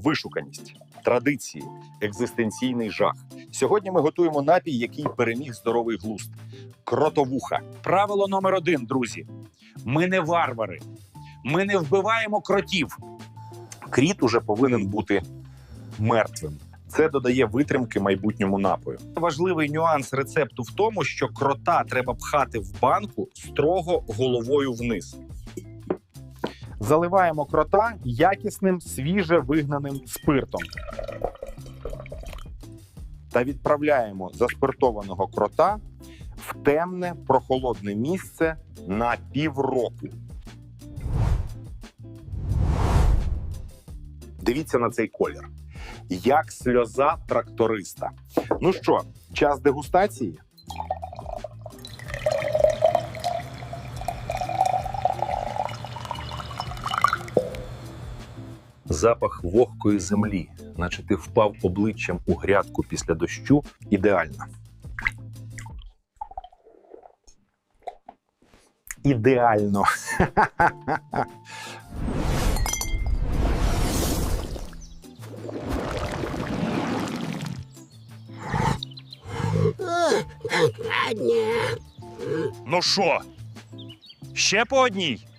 вишуканість, традиції, екзистенційний жах. Сьогодні ми готуємо напій, який переміг здоровий глузд. Кротовуха. Правило номер один, друзі: ми не варвари, ми не вбиваємо кротів. Кріт уже повинен бути мертвим. Це додає витримки майбутньому напою. Важливий нюанс рецепту в тому, що крота треба пхати в банку строго головою вниз. Заливаємо крота якісним свіже вигнаним спиртом. Та відправляємо заспиртованого крота в темне прохолодне місце на півроку. Дивіться на цей колір. Як сльоза тракториста. Ну що, час дегустації? Запах вогкої землі, наче ти впав обличчям у грядку після дощу, ідеально. Ідеально. Ну що? Ще по одній?